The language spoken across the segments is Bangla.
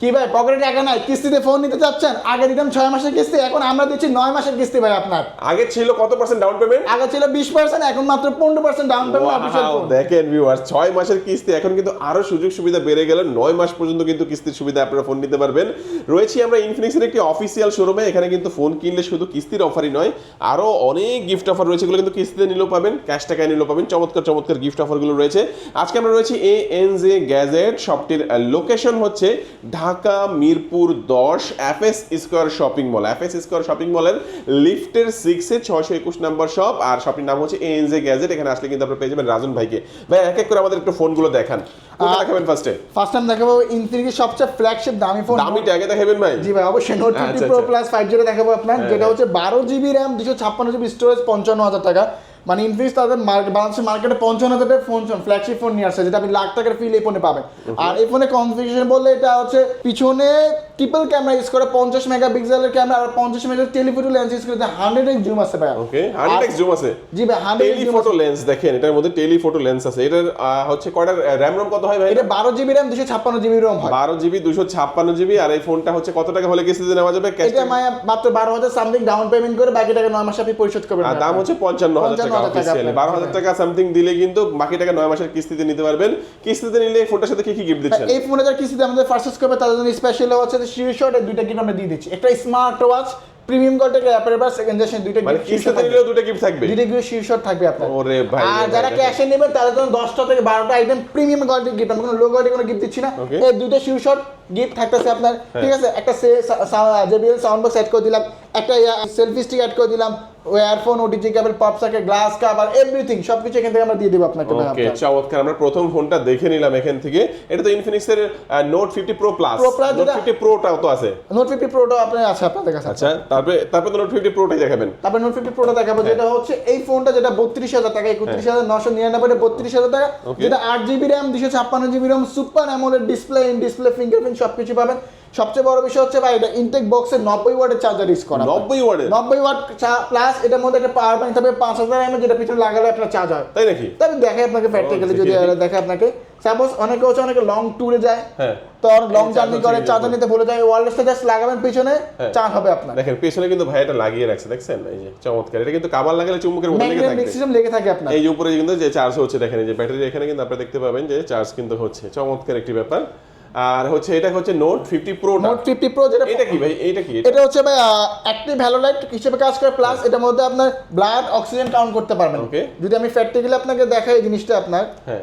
কি ভাই পকেটে টাকা নাই কিস্তিতে ফোন নিতে চাচ্ছেন? আগে দিতাম ছয় মাসের কিস্তি এখন আমরা দিচ্ছি নয় মাসের কিস্তি ভাই আপনার। আগে ছিল কত পার্সেন্ট ডাউন পেমেন্ট আগে ছিল বিশ পার্সেন্ট এখন মাত্র পনেরো পার্সেন্ট ডাউন পেমেন্ট অফিসিয়াল দেখেন ভিউয়ার্স ছয় মাসের কিস্তি এখন কিন্তু আরও সুযোগ সুবিধা বেড়ে গেল। নয় মাস পর্যন্ত কিন্তু কিস্তির সুবিধা আপনারা ফোন নিতে পারবেন। রয়েছি আমরা ইনফিনিক্সের একটি অফিসিয়াল শোরুমে এখানে কিন্তু ফোন কিনলে শুধু কিস্তির অফারই নয় আরও অনেক গিফট অফার রয়েছে এগুলো কিন্তু কিস্তিতে নিলেও পাবেন ক্যাশ টাকায় নিলেও পাবেন চমৎকার চমৎকার গিফট অফারগুলো রয়েছে। আজকে আমরা রয়েছি এ এন জে গ্যাজেট শপটির লোকেশন হচ্ছে ঢাকা মিরপুর দশ F S square shopping mall. F S square shopping মলের লিফটের সিক্সে ছয়শো একুশ নাম্বার শপ আর শপটির নাম হচ্ছে এ এন জে গ্যাজেট এখানে আসলে কিন্তু আপনারা পেয়ে যাবেন রাজন ভাইকে। ভাই এক এক করে আমাদের একটু ফোনগুলো দেখান। দেখাবেন ফার্স্টে ফার্স্ট টাইম দেখাবো ইনফিনিক্সের সবচেয়ে ফ্ল্যাগশিপ দামি ফোন দামিটা আগে দেখাবেন ভাই। জি ভাই অবশ্যই নোট আচ্ছা, প্রো। প্লাস ফাইভ জিরো দেখাবো আপনার হ্যাঁ, যেটা হ্যাঁ। হচ্ছে বারো জিবি র্যাম দুশো ছাপ্পান্ন জিবি স্টোরেজ পঞ্চান্ন হাজার টাকা। মানে ইনফিনিক্স তাদের বাংলাদেশের মার্কেটে পঞ্চান্ন হাজার ফোন ফোন ফ্ল্যাগশিপ ফোন নিয়ে আসছে যেটা আপনি লাখ টাকার ফিল এই ফোনে পাবেন। আর এই ফোনে কনফিগারেশন বললে এটা হচ্ছে পিছনে ট্রিপল ক্যামেরা ইউজ করে পঞ্চাশ মেগা পিক্সেলের ক্যামেরা আর পঞ্চাশ মেগা টেলিফোটো লেন্স ইউজ করে হান্ড্রেড এক্স জুম আছে ভাই ওকে হান্ড্রেড এক্স জুম আছে। জি ভাই হান্ড্রেড টেলিফোটো লেন্স দেখেন এটার মধ্যে টেলিফোটো লেন্স আছে। এটার হচ্ছে কয়টার র্যাম রোম কত হয় ভাই এটা বারো জিবি র্যাম দুশো ছাপ্পান্ন জিবি রোম হয়। বারো জিবি দুশো ছাপ্পান্ন জিবি আর এই ফোনটা হচ্ছে কত টাকা হলে কিস্তিতে নেওয়া যাবে? ক্যাশ এটা মায়া মাত্র বারো হাজার সামথিং ডাউন পেমেন্ট করে বাকি টাকা নয় মাসে আপনি পরিশোধ করবেন আর দাম হচ্ছে পঞ্চান্ন হাজার টাকা 55,000 টাকা। বারো হাজার টাকা সামথিং দিলে কিন্তু বাকি টাকা নয় মাসের কিস্তিতে নিতে পারবেন। কিস্তিতে নিলে এই ফোনটার সাথে কি কি গিফট দিচ্ছেন? এই ফোনে যারা কিস্তিতে আমাদের ফার্স্ট করবে তাদের জন্য স্পেশাল হচ্ছে শির শট দুইটা গিফট আমরা দিয়ে দিচ্ছি। একটা smart watch premium second generation দুইটা মানে কিস্তিতে। নিলেও দুটো গিফট থাকবে? দুইটা গিফট থাকবে আপনার। ওরে ভাই আর যারা ক্যাশে নেবে তাদের জন্য দশটা থেকে বারোটা আইটেম প্রিমিয়াম কোয়ালিটির গিফট আমরা কোনো লো কোনো গিফট দিচ্ছি না. এই দুইটা শির শট গিফট থাকতেছে আপনার। ঠিক আছে? একটা জেবিএল সাউন্ড বক্স অ্যাড করে দিলাম একটা সেলফি স্টিক এড করে দিলাম earphone OTG cable pop glass cover everything সবকিছু এখান থেকে আমরা দিয়ে দেবো আপনাকে ওকে চমৎকার। আমরা প্রথম ফোনটা দেখে নিলাম এখান থেকে। এটা তো ইনফিনিক্সের note fifty pro plus note যেটা- ফিফটি প্রোটাও তো আছে। নোট ফিফটি প্রোটা আপনার আছে আপনাদের কাছে। আচ্ছা তারপরে তারপরে তো নোট ফিফটি প্রোটাই দেখাবেন। তারপর নোট ফিফটি প্রোটা দেখাবো যেটা হচ্ছে এই ফোনটা যেটা বত্রিশ হাজার টাকা একত্রিশ হাজার নশো নিরানব্বই বত্রিশ হাজার টাকা। যেটা আট জিবি র্যাম দুশো ছাপ্পান্ন GB RAM super AMOLED display in display fingerprint সব কিছু পাবেন। সবচেয়ে বড় বিষয় হচ্ছে ভাই এটা ইনটেক বক্সের নব্বই ওয়াটের চার্জার ইউজ করা। নব্বই ওয়ার্ডের নব্বই ওয়াট প্লাস এটার মধ্যে একটা পাওয়ার ব্যাংক থাকবে পাঁচ হাজার এমএ যেটা পিছনে লাগালে আপনার চার্জ হয়। তাই নাকি? তবে দেখে আপনাকে প্র্যাকটিক্যালি যদি দেখি, আপনাকে। সাপোজ অনেকে হচ্ছে অনেকে লং ট্যুরে যায় হ্যাঁ। তো লং জার্নি করে চার্জার নিতে ভুলে যায় ওয়ারলেসটা জাস্ট লাগাবেন পিছনে হ্যাঁ। চার্জ হবে আপনার। দেখেন পেছনে কিন্তু ভাই এটা লাগিয়ে রাখছে দেখছেন? এই যে চমৎকার। এটা কিন্তু কাবার লাগালে চুম্বকের মতো লেগে থাকবে। সিস্টেম লেগে থাকে আপনার। এই যে উপরে কিন্তু যে চার্জ হচ্ছে দেখেন এই যে ব্যাটারি এখানে কিন্তু আপনারা দেখতে পাবেন যে চার্জ কিন্তু হচ্ছে। চমৎকার একটি ব্যাপার। আর হচ্ছে এটা হচ্ছে note fifty pro note fifty pro যেটা এটা কি ভাই? এটা কি? এটা হচ্ছে ভাই অ্যাক্টিভ হ্যালোলাইট হিসেবে কাজ করে প্লাস এটার মধ্যে আপনার ব্লাড অক্সিজেন কাউন্ট করতে পারবেন। Okay. যদি আমি প্র্যাকটিক্যালি আপনাকে দেখাই এই জিনিসটা আপনার। হ্যাঁ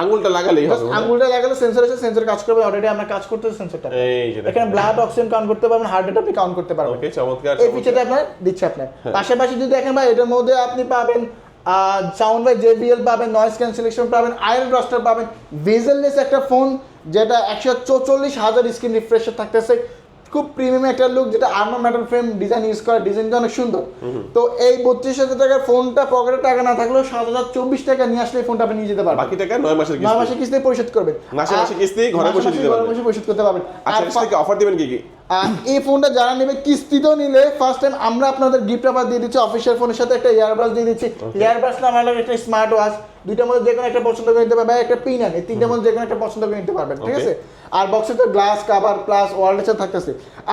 আঙুলটা লাগালেই হবে। মনে আঙুলটা লাগালে সেন্সর আছে সেন্সর কাজ করবে অলরেডি আমরা কাজ করতেছি সেন্সরটা এই যে এখানে ব্লাড অক্সিজেন কাউন্ট করতে পারবেন হার্ট রেট আপনি কাউন্ট করতে পারবেন। ওকে চমৎকার এই। ফিচারটা আপনার দিচ্ছে আপনার। হ্যাঁ। পাশাপাশি যদি দেখেন ভাই এটার মধ্যে আপনি পাবেন সাউন্ড বাই জেবিএল পাবেন নয়েজ ক্যান্সেলেশন পাবেন আয়রন ব্রাস্টার পাবেন। ভেজেললেস একটা ফোন যেটা একশো চৌচল্লিশ হাজার স্ক্রিন রিফ্রেশার থাকতেছে। খুব প্রিমিয়াম একটা লুক যেটা armour metal frame design use করা ডিজাইনটা অনেক সুন্দর। তো এই বত্রিশ হাজার টাকার ফোনটা পকেটে টাকা না থাকলেও সাত হাজার চব্বিশ টাকা নিয়ে আসলে ফোনটা আপনি নিয়ে যেতে পারবেন। বাকি টাকা নয় মাসের নয় কিস্তি। মাসে কিস্তি পরিশোধ করবেন। মাসে মাসে কিস্তি ঘরে বসে মাসে দিতে ঘরে পারবেন। বসে পরিশোধ করতে পারবেন। আচ্ছা আর অফার দিবেন কি কি? এই ফোনটা যারা নেবে কিস্তিতেও নিলে। ফার্স্ট টাইম আমরা আপনাদের গিফট আবার দিয়ে দিচ্ছি অফিসিয়াল ফোনের সাথে একটা ইয়ারবাস দিয়ে দিচ্ছি। ইয়ারবাস না আমার একটা স্মার্ট ওয়াচ দুইটার মধ্যে যে কোনো একটা পছন্দ করে নিতে পারবেন একটা পিন এই তিনটার মধ্যে যে কোনো একটা পছন্দ করে নিতে পারবেন ঠিক আছে? আর বক্সে তো গ্লাস কাভার প্লাস ওয়ারলেসের থাকতেছে।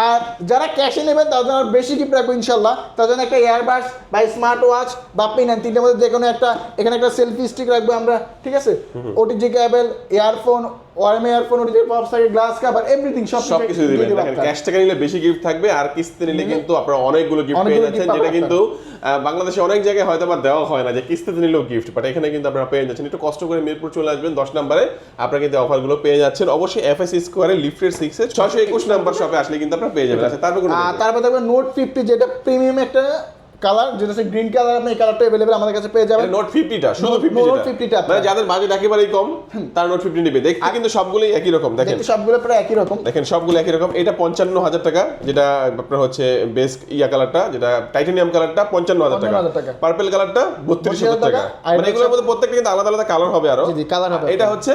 আর যারা ক্যাশে নেবেন তাদের জন্য বেশি গিফট রাখব ইনশাল্লাহ তার জন্য একটা ইয়ারবাস বা স্মার্ট ওয়াচ বা পিন তিনটার মধ্যে যে কোনো একটা এখানে একটা সেলফি স্টিক রাখব আমরা ঠিক আছে? ওটিজি ক্যাবেল ইয়ারফোন ওয়ারম ইয়ারফোন গ্লাস কাভার এভরিথিং সব সবকিছু দিবেন। দেখেন ক্যাশ টাকা নিলে বেশি গিফট থাকবে আর কিস্তি নিলে কিন্তু আপনারা অনেকগুলো গিফট পেয়ে যাচ্ছেন যেটা কিন্তু বাংলাদেশে অনেক জায়গায় হয়তো বা দেওয়া হয় না যে কিস্তিতে নিলেও গিফট বাট এখানে কিন্তু আপনারা পেয়ে যাচ্ছেন। একটু কষ্ট করে মিরপুর চলে আসবেন দশ নম্বরে আপনারা কিন্তু অফারগুলো পেয়ে যাচ্ছেন। অবশ্যই এফএস স্কোয়ারে লিফটের সিক্সে ছশো একুশ নাম্বার শপে আসলে কিন্তু আপনারা পেয়ে যাবেন। আচ্ছা তারপর তারপর দেখবেন নোট ফিফটি যেটা প্রিমিয়াম একটা কালার যেটা হচ্ছে গ্রিন কালার আপনি এই কালারটা অ্যাভেলেবেল আমাদের কাছে পেয়ে যাবেন। নোট শুধু 50 মানে যাদের বাজেট একেবারেই কম তারা নোট ফিফটি নেবে। দেখতে কিন্তু সবগুলোই একই রকম দেখেন। দেখতে সবগুলো প্রায় একই রকম। দেখেন সবগুলো একই রকম। এটা পঞ্চান্ন হাজার টাকা যেটা আপনার হচ্ছে বেস ইয়া কালারটা যেটা টাইটানিয়াম কালারটা পঞ্চান্ন হাজার টাকা। 55,000 টাকা। পার্পেল কালারটা বত্রিশ হাজার টাকা। আর মানে এগুলোর মধ্যে প্রত্যেকটা কিন্তু আলাদা আলাদা কালার হবে আরও। জি, colour হবে। এটা হচ্ছে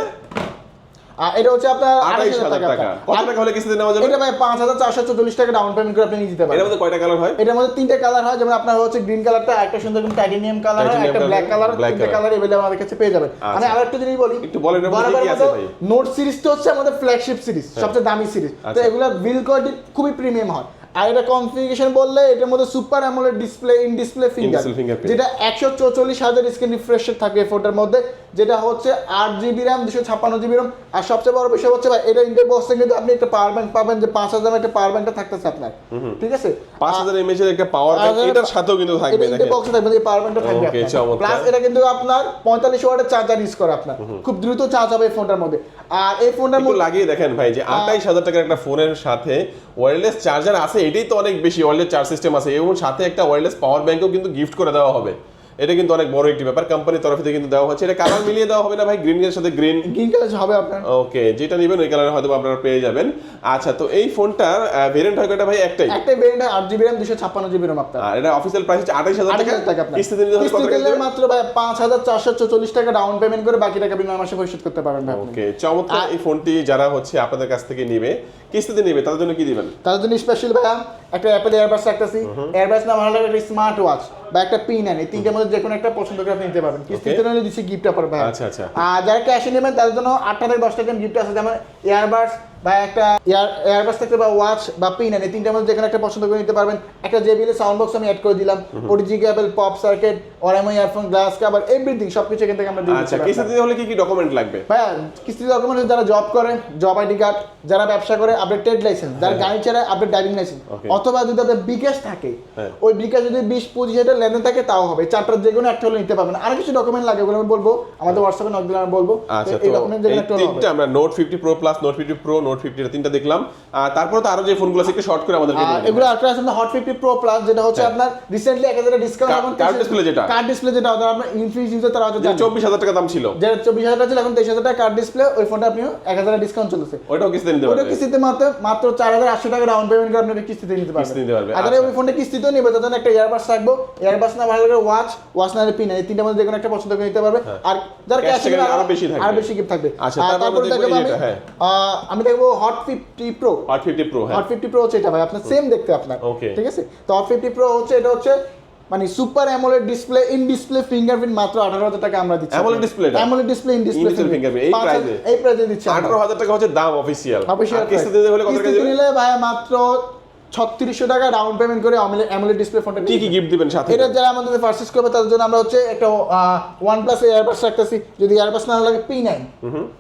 এটা হচ্ছে আপনার আঠাইশ হাজার টাকা। কত টাকা হলে কিস্তিতে নেওয়া যাবে? এটা ভাই টাকা ডাউন পেমেন্ট করে আপনি যেতে এর মধ্যে কয়টা কালার হয়? এটার মধ্যে তিনটে কালার হয় যেমন আপনার হচ্ছে গ্রিন কালারটা একটা সুন্দর টাইটেনিয়াম কালার হয় একটা ব্ল্যাক কালার তিনটে। কালার আমাদের কাছে পেয়ে যাবেন। আমি আচ্ছা। আরও একটা জিনিস বলি একটু বলেন কি আছে ভাই? নোট সিরিজটা হচ্ছে আমাদের ফ্ল্যাগশিপ সিরিজ সবচেয়ে দামি সিরিজ তো আচ্ছা। এগুলো বিল কোয়ালিটি খুবই প্রিমিয়াম হয়। আর এটা কনফিগারেশন বললে এটার মধ্যে super AMOLED display in display finger যেটা একশো চৌচল্লিশ হাজার স্ক্রিন রিফ্রেশ থাকবে এই ফোনটার মধ্যে। যেটা হচ্ছে আট জিবি র্যাম দুশো ছাপ্পান্ন জিবি র্যাম আর সবচেয়ে বড় বিষয় হচ্ছে ভাই এটা ইন্টার বক্সে কিন্তু আপনি একটা পাওয়ার ব্যাংক পাবেন যে পাঁচ হাজার একটা পাওয়ার ব্যাংকটা থাকতেছে আপনার। ঠিক আছে? পাঁচ হাজার এমএচ এর একটা পাওয়ার ব্যাংক এটার সাথেও কিন্তু থাকবে দেখেন। বক্সে থাকবে যে পাওয়ার ব্যাংকটা থাকবে। প্লাস এটা কিন্তু আপনার পঁয়তাল্লিশ ওয়াটের চার্জার ইউজ করে আপনার। খুব দ্রুত চার্জ হবে এই ফোনটার মধ্যে। আর এই ফোনটার মধ্যে লাগিয়ে দেখেন ভাই যে আঠাইশ হাজার টাকার একটা ফোনের সাথে ওয়্যারলেস চার্জার আছে এটাই তো অনেক বেশি ওয়্যারলেস চার্জ সিস্টেম আছে। এবং সাথে একটা ওয়্যারলেস পাওয়ার ব্যাংকও কিন্তু গিফট করে দেওয়া হবে। এটা কিন্তু অনেক বড় একটি ব্যাপার। কোম্পানির তরফ থেকে কিন্তু দেওয়া হচ্ছে এটা কালার মিলিয়ে দেওয়া হবে না ভাই? গ্রিন এর সাথে গ্রিন গ্রিন কালার হবে আপনার। ওকে যেটা নেবেন ওই কালার হয়তো আপনারা পেয়ে যাবেন। আচ্ছা তো এই ফোনটার ভেরিয়েন্ট হয় কয়টা ভাই? একটাই। একটা ভেরিয়েন্ট র্যাম দুশো ছাপ্পান্ন জিবি র্যাম আপনার। আর এটা অফিসিয়াল প্রাইস হচ্ছে আঠাইশ হাজার আট টাকা হাজার টাকা আপনার। কিস্তিতে নিতে হলে কত টাকা মাত্র ভাই পাঁচ হাজার চারশো চল্লিশ টাকা ডাউন পেমেন্ট করে বাকি টাকা নয় মাসে পরিশোধ করতে পারবেন ভাই ওকে চমৎকার এই ফোনটি যারা হচ্ছে আপনাদের কাছ থেকে নেবে কিস্তিতে নেবে তাদের জন্য কি দিবেন? তাদের জন্য স্পেশাল ভাইয়া একটা অ্যাপেল এয়ারবাস রাখতেছি। এয়ারবাস না ভালো লাগে একটা স্মার্ট ওয়াচ বা একটা পিন আনে তিনটের মধ্যে যে কোনো একটা পছন্দ করে আপনি নিতে পারবেন। কিস্তিতে নিলে দিচ্ছি গিফট অফার ভাই আচ্ছা, আচ্ছা। আর যারা ক্যাশ নেবেন তাদের জন্য আটটা থেকে দশটা গিফট আছে। যেমন এয়ারবাস বা একটা এয়ার এয়ারবাস থাকতে বা ওয়াচ বা পিন আনে তিনটার মধ্যে যে কোনো একটা পছন্দ করে নিতে পারবেন। একটা জেবিএল সাউন্ড বক্স আমি অ্যাড করে দিলাম। ওটিজি কেবল পপ সার্কিট অরএমও ইয়ারফোন গ্লাস কাভার এভরিথিং সবকিছু এখান থেকে আমরা দিয়ে আচ্ছা কিস্তিতে হলে কি কি ডকুমেন্ট লাগবে? ভাইয়া কিস্তি ডকুমেন্ট যারা জব করে জব আইডি কার্ড যারা ব্যবসা করে আপডেট ট্রেড লাইসেন্স যারা গাড়ি চালায় আপডেট ড্রাইভিং লাইসেন্স অথবা যদি আপনার বিকাশ থাকে হ্যাঁ। ওই বিকাশ যদি বিশ পঁচিশ হাজার লেনদেন থাকে তাও হবে। চারটার যে কোনো একটা হলে নিতে পারবেন। আর কিছু ডকুমেন্ট লাগে ওগুলো আমি বলব। আমাদের হোয়াটসঅ্যাপে নক দিলে আমি বলব। আচ্ছা এই ডকুমেন্ট যে এই কোনো একটা হবে। আমরা note fifty pro plus note fifty pro note fifty তিনটা দেখলাম। তারপরে তো আরও যে ফোনগুলো আছে একটু শর্ট করে দিন। এগুলো আল্ট্রা আছে হট ফিফটি প্রো প্লাস যেটা হচ্ছে হ্যাঁ। আপনার রিসেন্টলি এক হাজার ডিসকাউন্ট card display যেটা? কার্ড ডিসপ্লে যেটা আপনার ইনফিনিক্স ইউজার তারা হয়তো যে চব্বিশ হাজার টাকা দাম ছিল। যেটা চব্বিশ হাজার টাকা ছিল এখন তেইশ হাজার টাকা কার্ড ডিসপ্লে ওই ফোনটা আপনি এক হাজার ডিসকাউন্ট চলছে। ওইটাও কিস্তিতে নিতে ওটা কিস্তিতে মাত্র মাত্র চার হাজার আটশো টাকা ডাউন পেমেন্ট করে আপনি কিস্তিতে নিতে পারবেন আর আচ্ছা। ওই ফোনটা কিস্তিতেও নেবে জন্য একটা ইয়ারবাস থাকব। ইয়ারবাস না ভালো লাগে ওয়াচ ওয়াচ না পিন এই তিনটা মধ্যে যে কোনো একটা পছন্দ করে নিতে পারবে। আর যারা ক্যাশ আরও বেশি থাকবে। আর বেশি গিফট থাকবে। আচ্ছা, তারপর দেখব আমি। হ্যাঁ। আমি দেখব hot fifty pro hot fifty pro হ্যাঁ। হট ফিফটি প্রো হচ্ছে এটা ভাই আপনার সেম দেখতে আপনার. ঠিক আছে? তো হট ফিফটি প্রো হচ্ছে এটা হচ্ছে মানে super AMOLED display in display fingerprint মাত্র আঠারো হাজার টাকা আমরা দিচ্ছি AMOLED display AMOLED display in display In-display এই প্রাইসে এই প্রাইসে দিচ্ছি আমরা। আঠারো হাজার টাকা হচ্ছে দাম অফিসিয়াল অফিসিয়াল কিস্তিতে দিলে হলে কত টাকা নিলে ভাই মাত্র ছত্রিশশো টাকা ডাউন পেমেন্ট করে ডিসপ্লে ফোনটা কি কি গিফট দিবেন সাথে এটা যারা আমাদের করবে তাদের জন্য আমরা হচ্ছে একটা ওয়ান প্লাস এয়ারবাস রাখতেছি। যদি এয়ারবাস না লাগে পি নাইন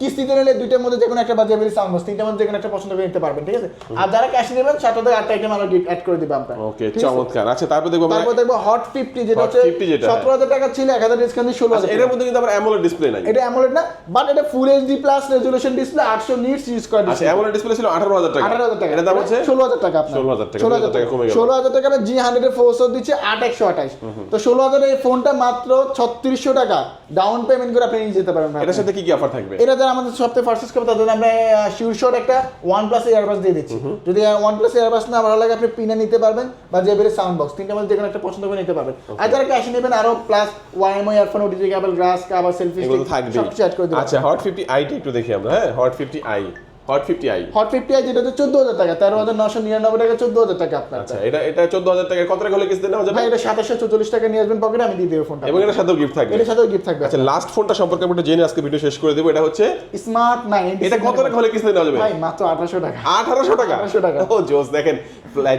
কিস্তিতে নিলে দুইটার মধ্যে যে কোনো একটা বাজে বেরি সাউন্ড তিনটার মধ্যে যে কোনো একটা পছন্দ করে নিতে পারবেন ঠিক আছে? আর যারা ক্যাশ নেবেন সাতটা থেকে আটটা আইটেম আমরা অ্যাড করে দিবে আমরা। ওকে চমৎকার। আচ্ছা তারপর দেখব তারপর দেখব হট ফিফটি যেটা হচ্ছে 50 সতেরো হাজার টাকা ছিল এক হাজার ডিসকাউন্ট দিয়ে ষোলো আচ্ছা, হাজার এটার মধ্যে কিন্তু আবার অ্যামোলেড ডিসপ্লে নাই। এটা অ্যামোলেড না বাট এটা full HD plus resolution display আটশো নিটস ইউজ করে আচ্ছা অ্যামোলেড ডিসপ্লে ছিল আঠারো হাজার টাকা। আঠারো হাজার টাকা। এটার দাম হচ্ছে ষোলো হাজার টাকা আপনার। 16,000 টাকা, ষোলো 2,000 টাকা কমে গেল। ষোলো হাজার টাকা জি হান্ড্রেড এর দিচ্ছে আট একশো আঠাশ। তো ষোলো হাজার এই ফোনটা মাত্র ছত্রিশশো টাকা। ডাউন পেমেন্ট করে আপনি নিয়ে যেতে পারেন এটার সাথে কি কি অফার থাকবে? এটা যারা আমাদের সপ্তাহে পারচেস করবে তাদের আমরা শিওর একটা ওয়ান প্লাস ইয়ারবাস দিয়ে দিচ্ছি। যদি ওয়ান প্লাস ইয়ারবাস না ভালো লাগে আপনি পিনে নিতে পারবেন বা যে বেরে সাউন্ড বক্স তিনটা মধ্যে যে একটা পছন্দ করে নিতে পারবেন। আর যারা ক্যাশ নেবেন আরও plus YMO earphone OTG cable glass cover selfie এগুলো থাকবে সব কিছু অ্যাড করে দিবেন আচ্ছা হট ফিফটি আইটা একটু দেখি আমরা হ্যাঁ? Hot fifty I hot fifty I hot fifty I যেটা চোদ্দ হাজার টাকা তেরো হাজার নশো নিরানব্বই টাকা চোদ্দ হাজার টাকা আপনার আচ্ছা এটা এটা চোদ্দ হাজার টাকা কত টাকা হলে কিস্তিতে নেওয়া যাবে? এটা সাতাশশো চৌচল্লিশ টাকা নিয়ে আসবেন পকেটে আমি দিয়ে দেবো ফোনটা এবং এটার সাথেও গিফট থাকবে। এটার সাথেও গিফট থাকবে। আচ্ছা লাস্ট ফোনটা সম্পর্কে আমরা জেনে আজকে ভিডিও শেষ করে দেবো এটা হচ্ছে স্মার্ট নাইন এটা কত টাকা হলে কিস্তিতে নেওয়া যাবে? ভাই মাত্র আঠারোশো টাকা। আঠারোশো টাকা? 1800 টাকা। ও জোস দেখেন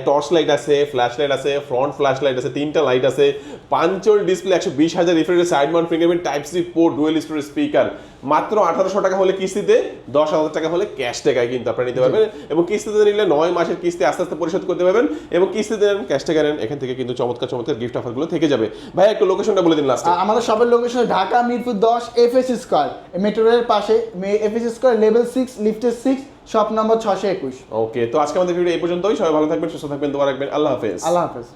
টর্চ লাইট আছে ফ্ল্যাশ লাইট আছে ফ্রন্ট ফ্ল্যাশ লাইট আছে তিনটা লাইট আছে পাঞ্চল ডিসপ্লে একশো বিশ হাজার refresh side mount fingerprint type C port dual storage speaker মাত্র আঠারোশো টাকা হলে কিস্তিতে দশ হাজার টাকা হলে ক্যাশ টাকায় কিন্তু আপনারা নিতে পারবেন। এবং কিস্তিতে নিলে নয় মাসের কিস্তি আস্তে আস্তে পরিশোধ করতে পারবেন এবং কিস্তিতে নেন ক্যাশ টাকা নেন এখান থেকে কিন্তু চমৎকার চমৎকার গিফট অফারগুলো থেকে যাবে। ভাই একটু লোকেশনটা বলে দিন লাস্টে আমাদের সবের লোকেশন ঢাকা মিরপুর দশ এফ এস স্কোয়ার মেট্রো রেলের পাশে F S square level six লিফটের সিক্স শপ নম্বর ছশো একুশ। ওকে তো আজকে আমাদের ভিডিও এই পর্যন্তই। সবাই ভালো থাকবেন সুস্থ থাকবেন দোয়া রাখবেন। আল্লাহ হাফেজ। আল্লাহ হাফেজ।